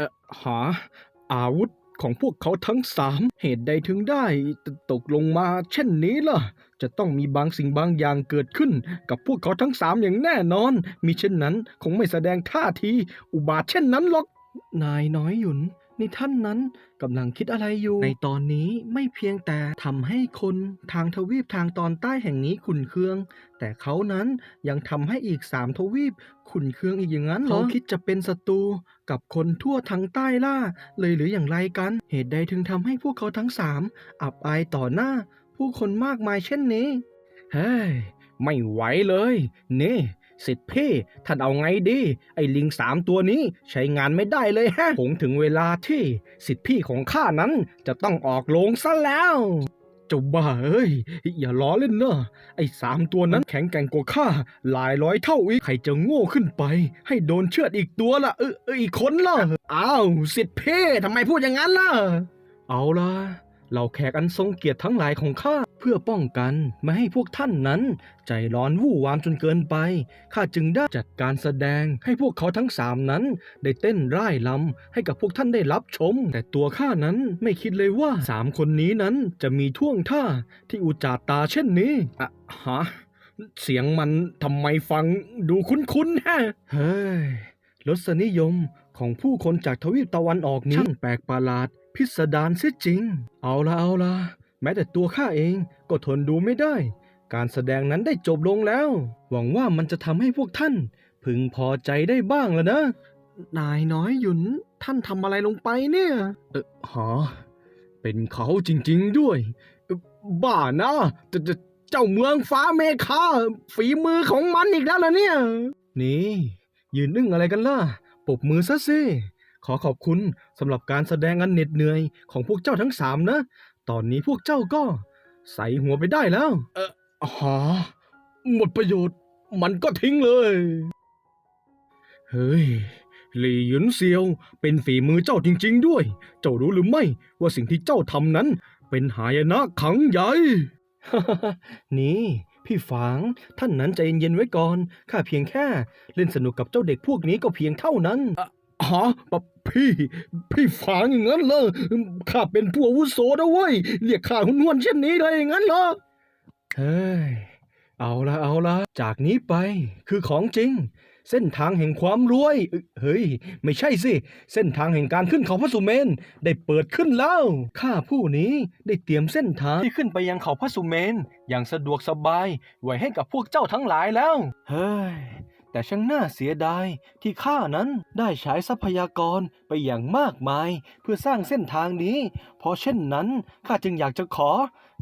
อหา อาวุธของพวกเขาทั้งสามเหตุใดถึงได้ตตกลงมาเช่นนี้ล่ะ จะต้องมีบางสิ่งบางอย่างเกิดขึ้น กับพวกเขาทั้งสามอย่างแน่นอน มีเช่นนั้นคงไม่แสดงท่าที อุบาทเช่นนั้นหรอก นายน้อยหยุน นี่ท่านนั้นกำลังคิดอะไรอยู่ ในตอนนี้ไม่เพียงแต่ทำให้คนทางทวีปทางตอนใต้แห่งนี้ขุนเคือง แต่เขานั้นยังทำให้อีกสามทวีปขุนเคืองอีกอย่างนั้นเหรอเขาคิดจะเป็นศัตรูกับคนทั่วทางใต้ล่า เลยหรืออย่างไรกัน เหตุใดถึงทำให้พวกเขาทั้งสามอับอายต่อหน้า ผู้คนมากมายเช่นนี้ เฮ้ย ไม่ไหวเลย นี่ สิทธิ์พี่ท่านเอาไงดี ไอ้ลิงสามตัวนี้ใช้งานไม่ได้เลยฮะคงถึงเวลาที่สิทธิ์พี่ของข้านั้นจะต้องออกโรงซะแล้วเจ้าบ้าเอ้ย อย่าล้อเล่นเนอะไอ้สามตัวนั้นแข็งแกร่งกว่าข้าหลายร้อยเท่าอีก ใครจะโง่ขึ้นไป ให้โดนเชือดอีกตัวละเอออีกคนล่ะ อ้าว สิทธิ์พี่ทำไมพูดอย่างนั้นล่ะ เอาล่ะ เราแขกอันทรงเกียรติทั้งหลายของข้าเพื่อป้องกันไม่ให้พวกท่านนั้น ใจร้อนวู่วามจนเกินไปข้าจึงได้จัดการแสดงให้พวกเขาทั้งสามนั้น ได้เต้นร่ายลำให้กับพวกท่านได้รับชม แต่ตัวข้านั้นไม่คิดเลยว่าสามคนนี้นั้นจะมีท่วงท่าที่อุจจาตาเช่นนี้อะฮะเสียงมันทำไมฟังดูคุ้นๆฮะเฮ้ยรสนิยมของผู้คนจากทวีปตะวันออกนี้ช่างแปลกประหลาด พิสดารเสียจริง เอาละเอาละแม้แต่ตัวข้าเองก็ทนดูไม่ได้ การแสดงนั้นได้จบลงแล้ว หวังว่ามันจะทำให้พวกท่าน พึงพอใจได้บ้างแล้วนะ นายน้อยหยุนท่านทำอะไรลงไปเนี่ย เออหอเป็นเขาจริง ๆด้วยเอ่อบ้านะจะจะเจ้าเมืองฟ้าเมฆาฝีมือของมันอีกแล้วเหรอเนี่ย นี่ ยืนนึ่งอะไรกันล่ะปรบมือซะสิ ขอขอบคุณสำหรับการแสดงอันเหน็ดเหนื่อยของพวกเจ้าทั้งสามนะ ตอนนี้พวกเจ้าก็ ใส่หัวไปได้แล้ว เออหาหมดประโยชน์ มันก็ทิ้งเลย เฮ้ย หลี่หยุนเซียว เป็นฝีมือเจ้าจริง ๆ ด้วย เจ้ารู้หรือไม่ว่าสิ่งที่เจ้าทำนั้น เป็นหายนะขังใหญ่ นี่พี่ฝาง ท่านนั้นใจเย็นๆไว้ก่อน ข้าเพียงแค่ เล่นสนุกกับเจ้าเด็กพวกนี้ก็เพียงเท่านั้น ฮะปะพี่ พี่ฝางอย่างนั้นเหรอข้าเป็นผู้อาวุโสนะเว้ยเรียกข้าหุ่นหวนเช่นนี้เลยอย่างนั้นเหรอเฮ้ยเอาละเอาละจากนี้ไปคือของจริง เส้นทางแห่งความรวยเอ้ยเฮ้ย ไม่ใช่สิ เส้นทางแห่งการขึ้นเขาพระสุเมน ได้เปิดขึ้นแล้วข้าผู้นี้ได้เตรียมเส้นทางที่ขึ้นไปยังเขาพระสุเมน อย่างสะดวกสบายไว้ให้กับพวกเจ้าทั้งหลายแล้ว เฮ้ย แต่ช่างน่าเสียดายที่ข้านั้นได้ใช้ทรัพยากรไปอย่างมากมาย เพื่อสร้างเส้นทางนี้ เพราะเช่นนั้นข้าจึงอยากจะขอ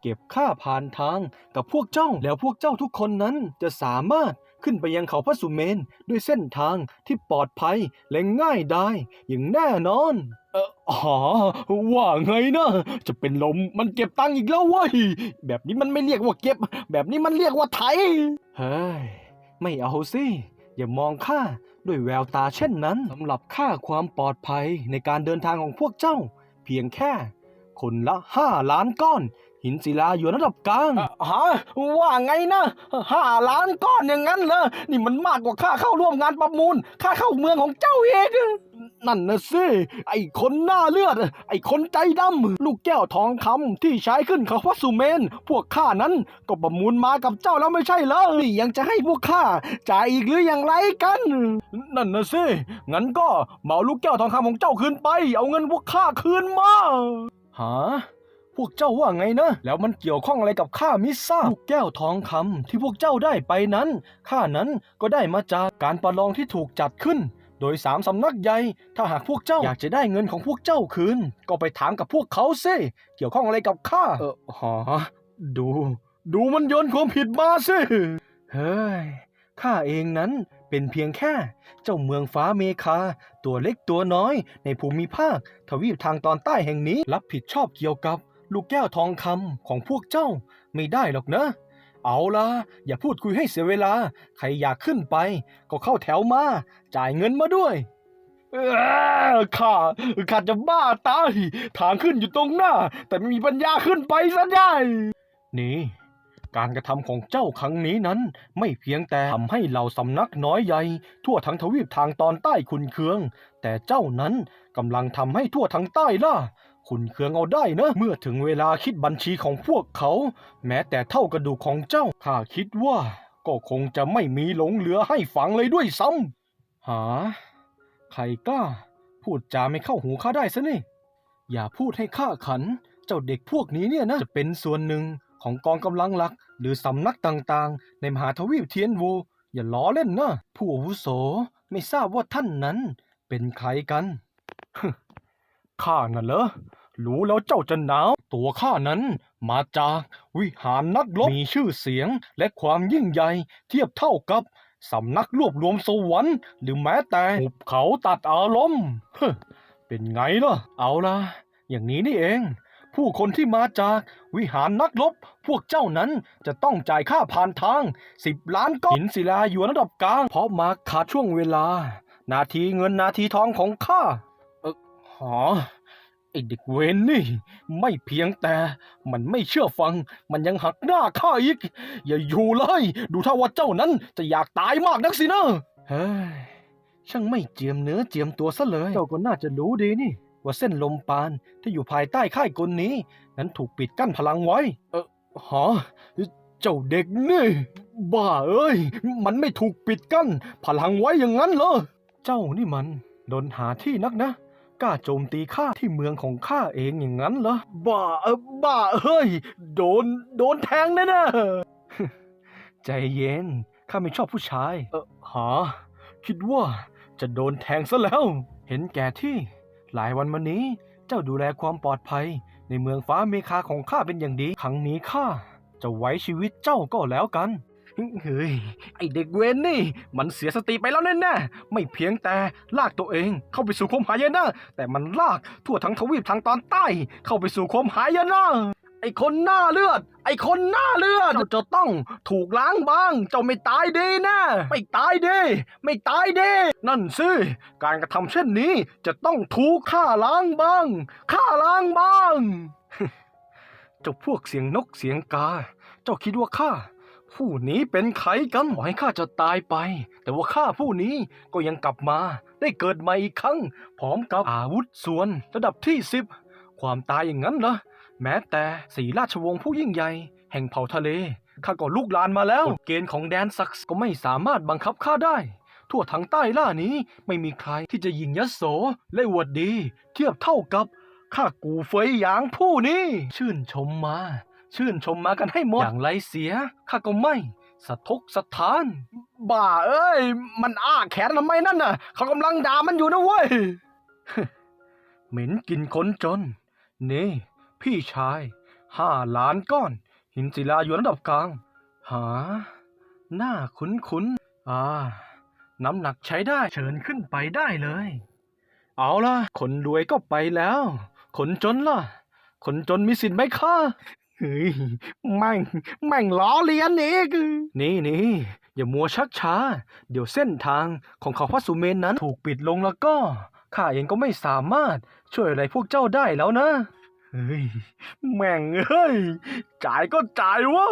เก็บค่าผ่านทางกับพวกเจ้าแล้วพวกเจ้าทุกคนนั้นจะสามารถขึ้นไปยังเขาพระสุเมนด้วยเส้นทางที่ปลอดภัยและง่ายได้อย่างแน่นอน เอออ๋อว่าไงนะ จะเป็นลมมันเก็บตังค์อีกแล้วเว้ย แบบนี้มันไม่เรียกว่าเก็บ แบบนี้มันเรียกว่าไถ เฮ้ย ไม่เอาสิ อย่ามองข้าด้วยแววตาเช่นนั้นสำหรับข้าความปลอดภัยในการเดินทางของพวกเจ้า เพียงแค่ คนละห้าล้านก้อน หินศิลาอยู่ระดับกลางฮะว่าไงนะห้าล้านก้อนอย่างนั้นเหรอนี่มันมากกว่าค่าเข้าร่วมงานประมูล ค่าเข้าเมืองของเจ้าเองนั่นนะสิไอ้คนหน้าเลือด ไอ้คนใจดำลูกแก้วทองคำที่ใช้ขึ้นเขาพระสุเมน พวกข้านั้นก็ประมูลมากับเจ้าแล้วไม่ใช่เหรอนี่ยังจะให้พวกข้าจ่ายอีกหรืออย่างไรกัน นั่นนะสิงั้นก็เหมาลูกแก้วทองคำของเจ้าคืนไป เอาเงินพวกข้าคืนมาหา พวกเจ้าว่าไงนะ แล้วมันเกี่ยวข้องอะไรกับข้ามิทราบลูกแก้วทองคำที่พวกเจ้าได้ไปนั้นข้านั้นก็ได้มาจากการประลองที่ถูกจัดขึ้น โดยสามสำนักใหญ่ ถ้าหากพวกเจ้าอยากจะได้เงินของพวกเจ้าคืน ก็ไปถามกับพวกเขาซิเกี่ยวข้องอะไรกับข้าเออหอดู ดูมันโยนความผิดมาสิเฮ้ยข้าเองนั้นเป็นเพียงแค่ เจ้าเมืองฟ้าเมคา ตัวเล็กตัวน้อย ในภูมิภาค ทวีปทางตอนใต้แห่งนี้รับผิดชอบเกี่ยวกับ ลูกแก้วทองคำของพวกเจ้าไม่ได้หรอกนะ เอาล่ะ อย่าพูดคุยให้เสียเวลา ใครอยากขึ้นไป ก็เข้าแถวมา จ่ายเงินมาด้วยข้าข้าจะบ้าตายทางขึ้นอยู่ตรงหน้า แต่ไม่มีปัญญาขึ้นไปซะได้ นี่ การกระทำของเจ้าครั้งนี้นั้น ไม่เพียงแต่ทำให้เหล่าสำนักน้อยใหญ่ ทั่วทั้งทวีปทางตอนใต้ขุนเคือง แต่เจ้านั้นกำลังทำให้ทั่วทั้งใต้ล่ะ ขุนเคืองเอาได้นะ เมื่อถึงเวลาคิดบัญชีของพวกเขา แม้แต่เท่ากระดูกของเจ้า ข้าคิดว่า ก็คงจะไม่มีหลงเหลือให้ฝังเลยด้วยซ้ำหา ใครกล้า พูดจาไม่เข้าหูข้าได้ซะนี่ อย่าพูดให้ข้าขัน เจ้าเด็กพวกนี้เนี่ยนะ จะเป็นส่วนหนึ่งของกองกำลังหลัก หรือสำนักต่างๆ ในมหาทวีปเทียนวูอย่าล้อเล่นนะ ผู้อาวุโสไม่ทราบว่าท่านนั้นเป็นใครกัน ข้าน่ะเหรอรู้แล้วเจ้าจะหนาว ตัวข้านั้น มาจากวิหารนักรบมีชื่อเสียงและความยิ่งใหญ่เทียบเท่ากับสำนักรวบรวมสวรรค์หรือแม้แต่หุบเขาตัดอารมณ์เฮ้เป็นไงล่ะ เอาล่ะ อย่างนี้นี่เอง ผู้คนที่มาจากวิหารนักรบ พวกเจ้านั้นจะต้องจ่ายค่าผ่านทางสิบล้านก้อนหินศิลาอยู่ระดับกลาง เพราะมาขาดช่วงเวลา นาทีเงินนาทีทองของข้า หอไอเด็กเวนนี่ ไม่เพียงแต่มันไม่เชื่อฟัง มันยังหักหน้าข้าอีก อย่าอยู่เลย ดูท่าว่าเจ้านั้นจะอยากตายมากนักสินะเฮ้ยช่างไม่เจียมเนื้อเจียมตัวซะเลย เจ้าก็น่าจะรู้ดีนี่ ว่าเส้นลมปานที่อยู่ภายใต้ค่ายกลนี้ นั้นถูกปิดกั้นพลังไว้ เออหอเจ้าเด็กนี่บ้าเอ้ย มันไม่ถูกปิดกั้นพลังไว้อย่างนั้นเหรอ เจ้านี่มันโดนหาที่นักนะ กล้าโจมตีข้าที่เมืองของข้าเองอย่างนั้นเหรอ บ้าเออบ้าเฮ้ย โดน โดนแทงแน่ๆ ใจเย็น ข้าไม่ชอบผู้ชาย เออหา คิดว่าจะโดนแทงซะแล้ว เห็นแก่ที่หลายวันมานี้ เจ้าดูแลความปลอดภัย ในเมืองฟ้าเมคาของข้าเป็นอย่างดี ครั้งนี้ข้าจะไว้ชีวิตเจ้าก็แล้วกัน เฮ้ย ไอเด็กเวนนี่ มันเสียสติไปแล้วแน่ๆ ไม่เพียงแต่ลากตัวเองเข้าไปสู่ความหายนะ แต่มันลากทั่วทั้งทวีปทางตอนใต้ เข้าไปสู่ความหายนะไอคนหน้าเลือด ไอคนหน้าเลือดเจ้าจะต้องถูกล้างบาง เจ้าไม่ตายดีนะ ไม่ตายดี ไม่ตายดี นั่นสิการกระทำเช่นนี้จะต้องถูกฆ่าล้างบางฆ่าล้างบาง เจ้าพวกเสียงนกเสียงกา เจ้าคิดว่าข้า ผู้นี้เป็นใครกันหมายข้าจะตายไป แต่ว่าข้าผู้นี้ก็ยังกลับมา ได้เกิดมาอีกครั้ง พร้อมกับอาวุธส่วนระดับที่สิบความตายอย่างนั้นเหรอแม้แต่สีราชวงศ์ผู้ยิ่งใหญ่ แห่งเผ่าทะเลข้าก็ลุกลานมาแล้วกฎเกณฑ์ของแดนซักซ์ก็ไม่สามารถบังคับข้าได้ ทั่วทั้งใต้ล่านี้ไม่มีใครที่จะยิงยโสและอวดดี เทียบเท่ากับข้ากูเฟยหยางผู้นี้ชื่นชมมา ชื่นชมมากันให้หมด อย่างไรเสียข้าก็ไม่ สะทกสะท้าน บ้าเอ้ย มันอ้าแขนทำไมนั่นน่ะ เขากำลังด่ามันอยู่นะเว้ย เหม็นกินคนจน นี่ พี่ชาย ห้าล้านก้อน หินศิลาอยู่ระดับกลาง หา หน้าคุ้นๆอ่า น้ำหนักใช้ได้เชิญขึ้นไปได้เลย เอาล่ะ คนรวยก็ไปแล้ว คนจนล่ะ คนจนมีสิทธิ์ไหมคะ เฮ้ยแม่งแม่งล้อเลียนอีกนี่นี่อย่ามัวชักช้า เดี๋ยวเส้นทางของเขาพระสุเมนนั้น ถูกปิดลงแล้วก็ข้าเองก็ไม่สามารถช่วยอะไรพวกเจ้าได้แล้วนะเฮ้ยแม่งเอ้ยจ่ายก็จ่ายวะ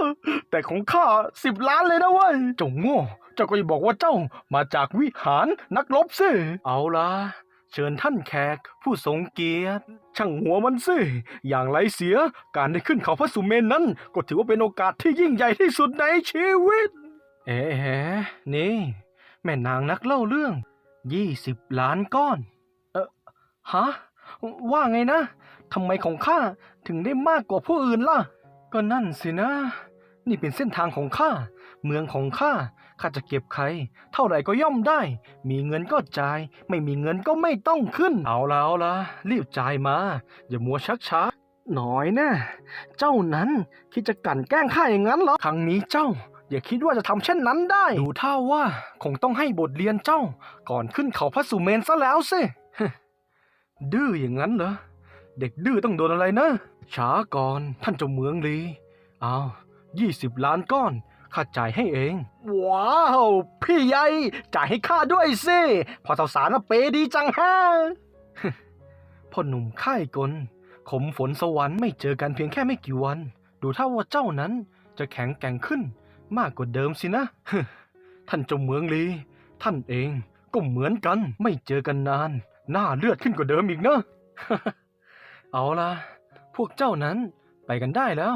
แต่ของข้าสิบล้านเลยนะเว้ยเจงโง่เจ้าก็จะบอกว่าเจ้ามาจากวิหารนักรบสิเอาล่ะ เชิญท่านแขกผู้ทรงเกียรติ ช่างหัวมันสิ อย่างไรเสียการได้ขึ้นเขาพระสุเมนนั้น ก็ถือว่าเป็นโอกาสที่ยิ่งใหญ่ที่สุดในชีวิต เอ๋นี่ แม่นางนักเล่าเรื่องยี่สิบล้านก้อน เออฮะ ว่าไงนะทำไมของข้าถึงได้มากกว่าผู้อื่นล่ะ ก็นั่นสินะ นี่เป็นเส้นทางของข้า เมืองของข้า ข้าจะเก็บใคร เท่าไหร่ก็ย่อมได้ มีเงินก็จ่าย ไม่มีเงินก็ไม่ต้องขึ้น เอาละเอาละรีบจ่ายมา อย่ามัวชักช้า หน่อยแนะ เจ้านั้นคิดจะกลั่นแกล้งข้าอย่างนั้นเหรอ ครั้งนี้เจ้า อย่าคิดว่าจะทำเช่นนั้นได้ ดูท่าว่าคงต้องให้บทเรียนเจ้า ก่อนขึ้นเขาพระสุเมนซะแล้วสิ ดื้ออย่างนั้นเหรอ เด็กดื้อต้องโดนอะไรนะ ช้าก่อนท่านเจ้าเมืองลีเอายี่สิบล้านก้อน ข้าจ่ายให้เอง ว้าว พี่ใหญ่จ่ายให้ข้าด้วยสิพอสาวๆนะเปดีจังฮะพ่อหนุ่มค่ายกลขมฝนสวรรค์ไม่เจอกันเพียงแค่ไม่กี่วัน ดูท่าว่าเจ้านั้นจะแข็งแกร่งขึ้นมากกว่าเดิมสินะ ท่านเจ้าเมืองลี ท่านเองก็เหมือนกันไม่เจอกันนาน หน้าเลือดขึ้นกว่าเดิมอีกนะ เอาล่ะ พวกเจ้านั้นไปกันได้แล้ว